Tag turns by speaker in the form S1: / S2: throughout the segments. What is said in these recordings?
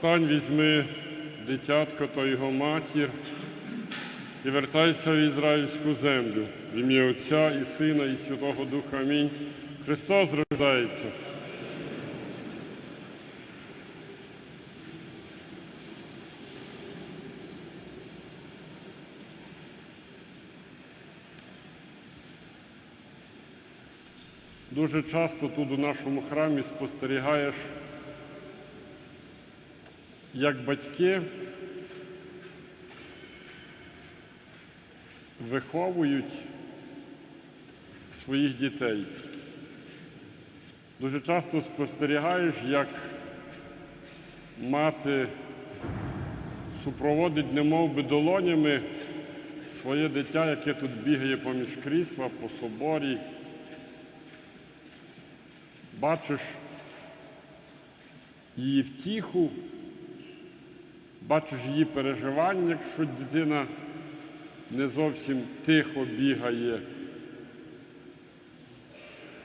S1: Встань, візьми дитятко та його матір і вертайся в ізраїльську землю. В ім'я Отця і Сина, і Святого Духа. Амінь. Христос рождається. Дуже часто тут у нашому храмі спостерігаєш, як батьки виховують своїх дітей. Дуже часто спостерігаєш, як мати супроводить немов би долонями своє дитя, яке тут бігає поміж крісла по соборі. Бачиш її втіху, бачиш її переживання, якщо дитина не зовсім тихо бігає.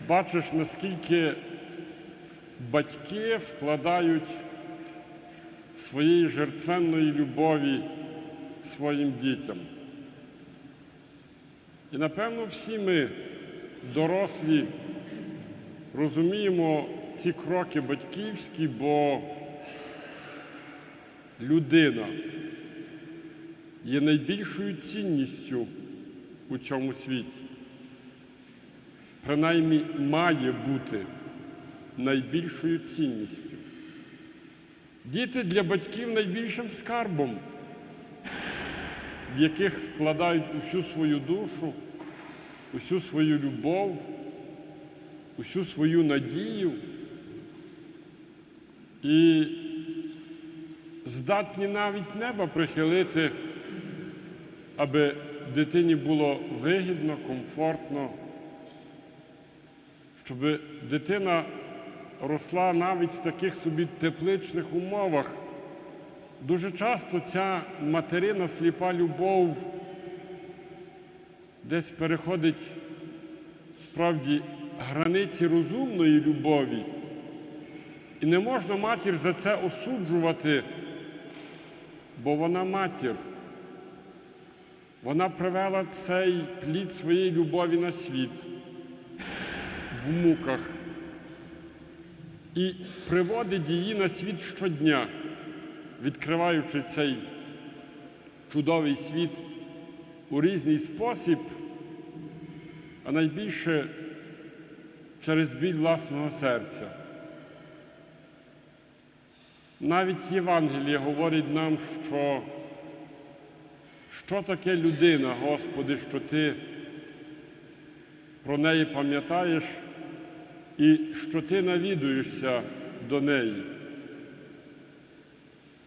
S1: Бачиш, наскільки батьки вкладають своєї жертвенної любові своїм дітям. І напевно всі ми, дорослі, розуміємо ці кроки батьківські, бо людина є найбільшою цінністю у цьому світі. Принаймні має бути найбільшою цінністю. Діти для батьків найбільшим скарбом, в яких вкладають усю свою душу, усю свою любов, усю свою надію і здатні навіть неба прихилити, аби дитині було вигідно, комфортно, щоб дитина росла навіть в таких собі тепличних умовах. Дуже часто ця материна сліпа любов десь переходить справді границі розумної любові. І не можна матір за це осуджувати, бо вона матір. Вона привела цей плід своєї любові на світ в муках і приводить її на світ щодня, відкриваючи цей чудовий світ у різний спосіб, а найбільше через біль власного серця. Навіть Євангеліє говорить нам, що що таке людина, Господи, що Ти про неї пам'ятаєш і що Ти навідуєшся до неї.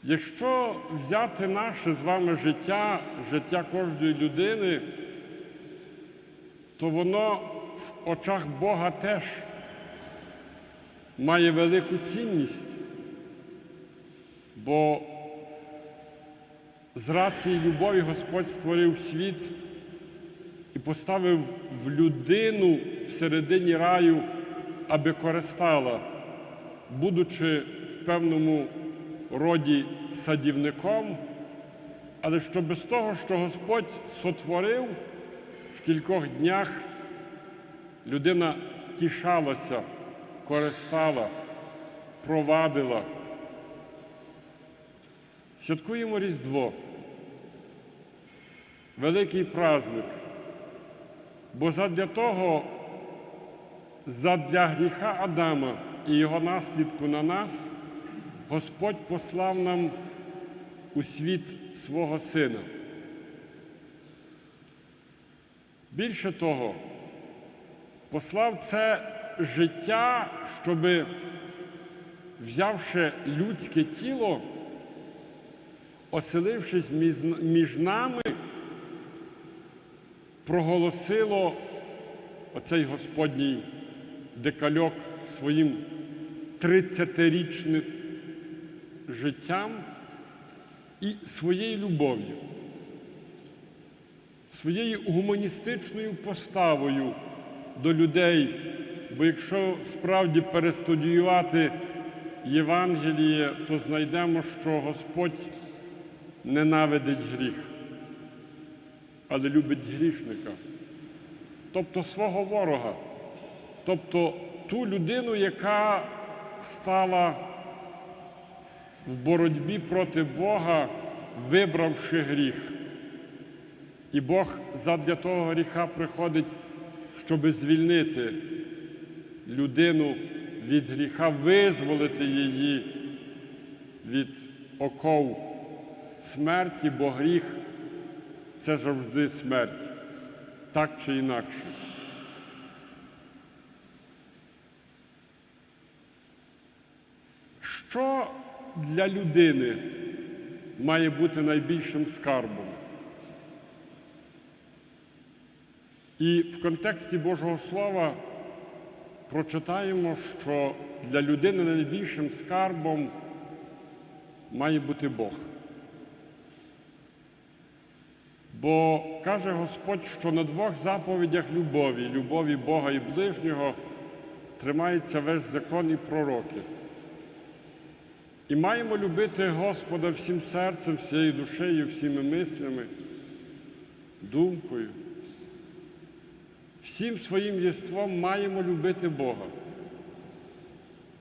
S1: Якщо взяти наше з вами життя, життя кожної людини, то воно в очах Бога теж має велику цінність, бо з рації любові Господь створив світ і поставив в людину всередині раю, аби користала, будучи в певному роді садівником, але що без того, що Господь сотворив в кількох днях, людина тішалася, користала, провадила. Святкуємо Різдво, великий праздник, бо задля того, задля гріха Адама і його наслідку на нас, Господь послав нам у світ свого Сина. Більше того, послав це життя, щоби, взявши людське тіло, оселившись між- нами, проголосило оцей Господній декальок своїм 30-річним життям і своєю любов'ю, своєю гуманістичною поставою до людей. Бо якщо справді перестудіювати Євангелії, то знайдемо, що Господь ненавидить гріх, але любить грішника, тобто свого ворога, тобто ту людину, яка стала в боротьбі проти Бога, вибравши гріх. І Бог задля того гріха приходить, щоб звільнити людину від гріха, визволити її від оков смерті, бо гріх це завжди смерть, так чи інакше. Що для людини має бути найбільшим скарбом? І в контексті Божого Слова прочитаємо, що для людини найбільшим скарбом має бути Бог. Бо каже Господь, що на двох заповідях любові, любові Бога і ближнього, тримається весь закон і пророки. І маємо любити Господа всім серцем, всією душею, всіми мислями, думкою. Всім своїм єством маємо любити Бога,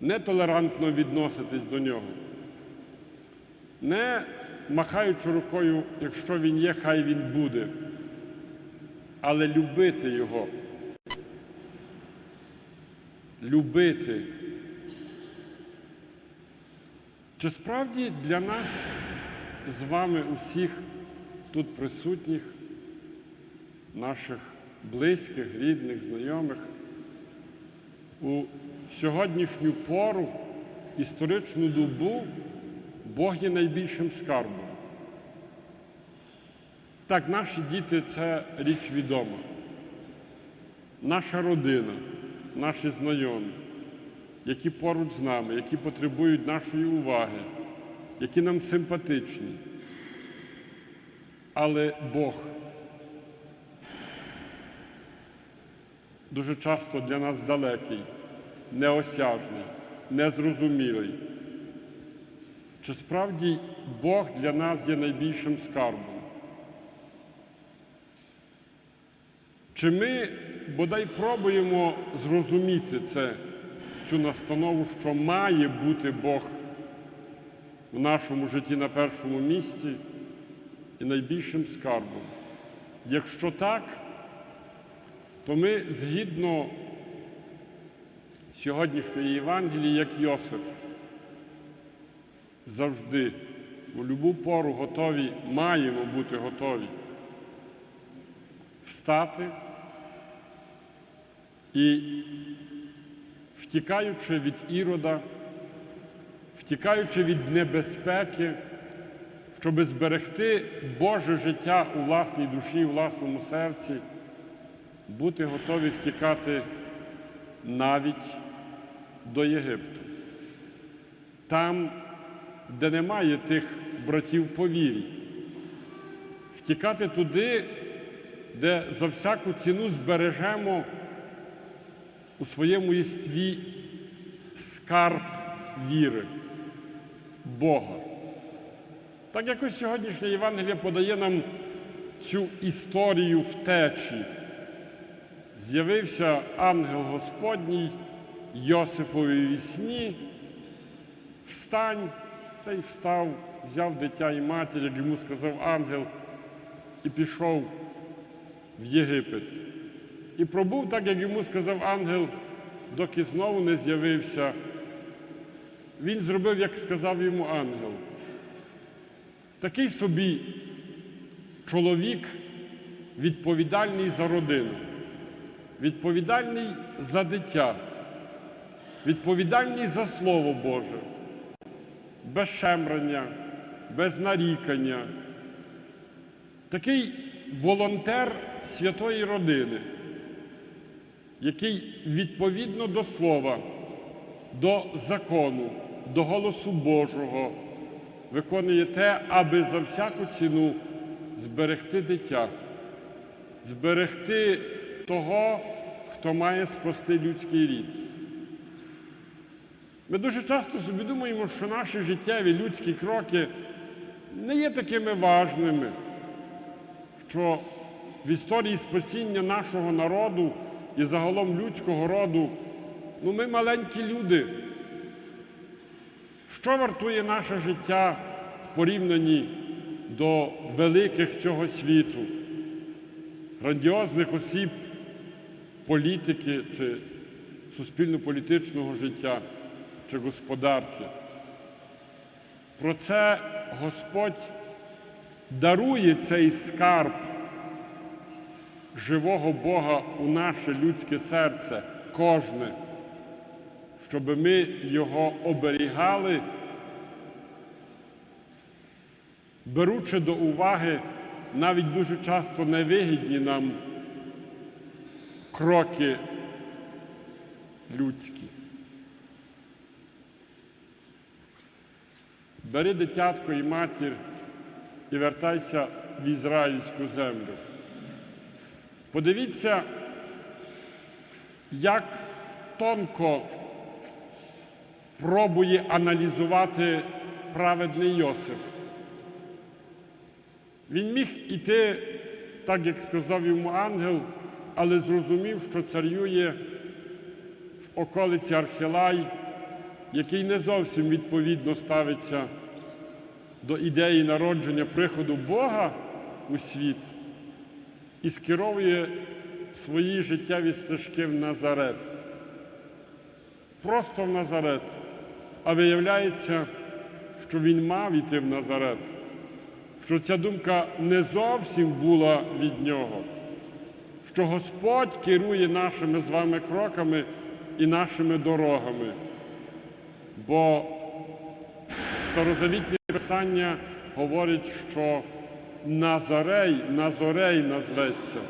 S1: нетолерантно відноситись до Нього, не махаючи рукою, якщо Він є, хай Він буде, але любити Його. Любити. Чи справді для нас з вами усіх тут присутніх, наших близьких, рідних, знайомих, у сьогоднішню пору, історичну добу, Бог є найбільшим скарбом? Так, наші діти це річ відома. Наша родина, наші знайомі які поруч з нами, які потребують нашої уваги, які нам симпатичні. Але Бог дуже часто для нас далекий, неосяжний, незрозумілий. Чи справді Бог для нас є найбільшим скарбом? Чи ми бодай пробуємо зрозуміти це? цю настанову, що має бути Бог в нашому житті на першому місці і найбільшим скарбом. Якщо так, то ми згідно сьогоднішньої Євангелії, як Йосиф, завжди у любу пору готові, маємо бути готові встати і втікаючи від ірода, втікаючи від небезпеки, щоб зберегти Боже життя у власній душі, у власному серці, бути готові втікати навіть до Єгипту. Там, де немає тих братів по вірі, втікати туди, де за всяку ціну збережемо у своєму єстві скарб віри, Бога. Так якось сьогоднішнє Євангеліє подає нам цю історію втечі. З'явився ангел Господній Йосифові вісні, встань, цей встав, взяв дитя і матір, як йому сказав ангел, і пішов в Єгипет. І пробув так, як йому сказав ангел, доки знову не з'явився. Він зробив, як сказав йому ангел. Такий собі чоловік відповідальний за родину, відповідальний за дитя, відповідальний за Слово Боже, без шемрання, без нарікання. Такий волонтер святої родини який відповідно до слова, до закону, до голосу Божого виконує те, аби за всяку ціну зберегти дитя, зберегти того, хто має спасти людський рід. Ми дуже часто собі думаємо, що наші життєві людські кроки не є такими важними, що в історії спасіння нашого народу і загалом людського роду, ну ми маленькі люди. Що вартує наше життя в порівнянні до великих цього світу, грандіозних осіб, політики чи суспільно-політичного життя чи господарки? Про це Господь дарує цей скарб живого Бога у наше людське серце, кожне, щоб ми його оберігали, беручи до уваги навіть дуже часто невигідні нам кроки людські. Бери дитятко і матір і вертайся в ізраїльську землю. Подивіться, як тонко пробує аналізувати праведний Йосиф. Він міг іти, так як сказав йому ангел, але зрозумів, що царює в околиці Архилай, який не зовсім відповідно ставиться до ідеї народження приходу Бога у світ і скеровує свої життєві стежки в Назарет. Просто в Назарет. А виявляється, що він мав іти в Назарет, що ця думка не зовсім була від нього, що Господь керує нашими з вами кроками і нашими дорогами. Бо старозавітне писання говорить, що Назарей, Назорей назветься.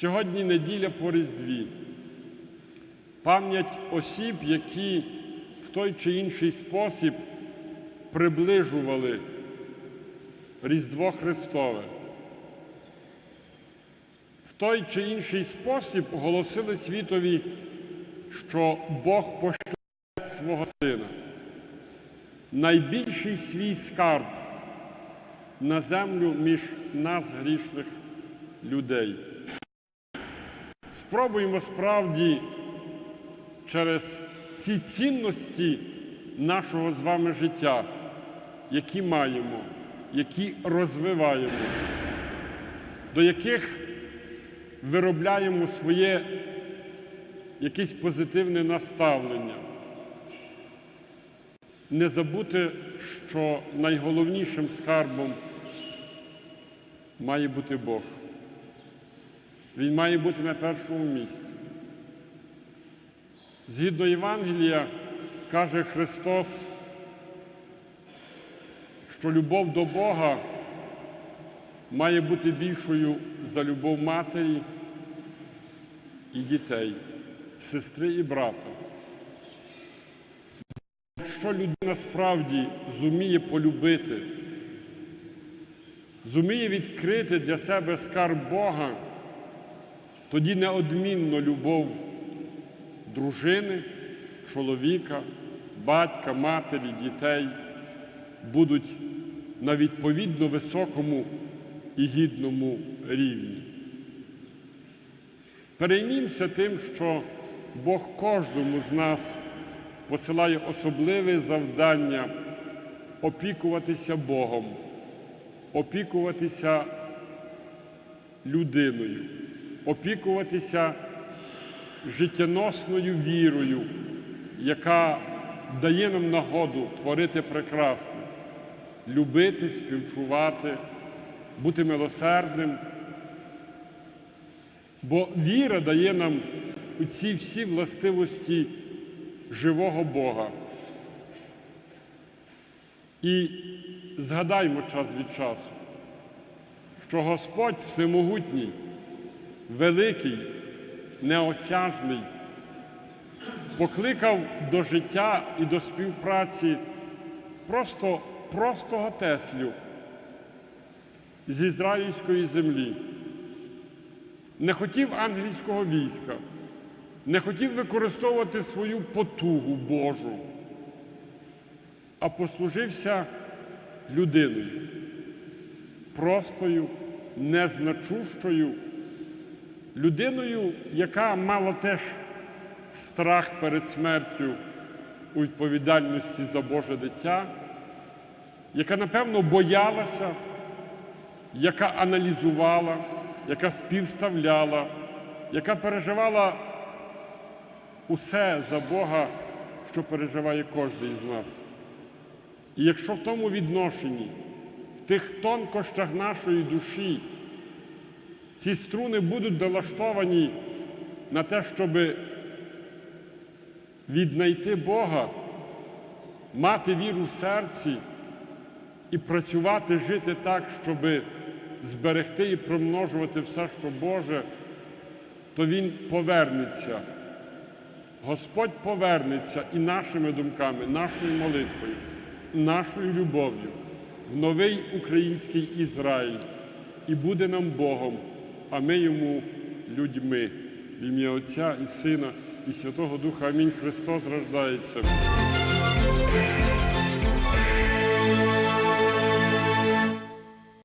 S1: Сьогодні неділя по Різдві. Пам'ять осіб, які в той чи інший спосіб приближували Різдво Христове. В той чи інший спосіб оголосили світові, що Бог пошле свого Сина. Найбільший свій скарб на землю між нас, грішних людей. Спробуємо справді через ці цінності нашого з вами життя, які маємо, які розвиваємо, до яких виробляємо своє якесь позитивне наставлення. Не забути, що найголовнішим скарбом має бути Бог. Він має бути на першому місці. Згідно Євангелія, каже Христос, що любов до Бога має бути більшою за любов матері і дітей, сестри і брата. Якщо людина справді зуміє полюбити, зуміє відкрити для себе скарб Бога, тоді неодмінно любов дружини, чоловіка, батька, матері, дітей будуть на відповідно високому і гідному рівні. Переймімося тим, що Бог кожному з нас посилає особливе завдання опікуватися Богом, опікуватися людиною, опікуватися життєносною вірою, яка дає нам нагоду творити прекрасне, любити, співчувати, бути милосердним. Бо віра дає нам ці всі властивості живого Бога. І згадаймо час від часу, що Господь всемогутній, великий, неосяжний, покликав до життя і до співпраці просто простого Теслю з ізраїльської землі. Не хотів англійського війська, не хотів використовувати свою потугу Божу, а послужився людиною, простою, незначущою, людиною, яка мала теж страх перед смертю у відповідальності за Боже дитя, яка, напевно, боялася, яка аналізувала, яка співставляла, яка переживала усе за Бога, що переживає кожен з нас. І якщо в тому відношенні, в тих тонкощах нашої душі, ці струни будуть долаштовані на те, щоб віднайти Бога, мати віру в серці і працювати, жити так, щоб зберегти і примножувати все, що Боже, то Він повернеться. Господь повернеться і нашими думками, нашою молитвою, нашою любов'ю в новий український Ізраїль і буде нам Богом, а ми йому людьми. В ім'я Отця і Сина і Святого Духа. Амінь. Христос рождається.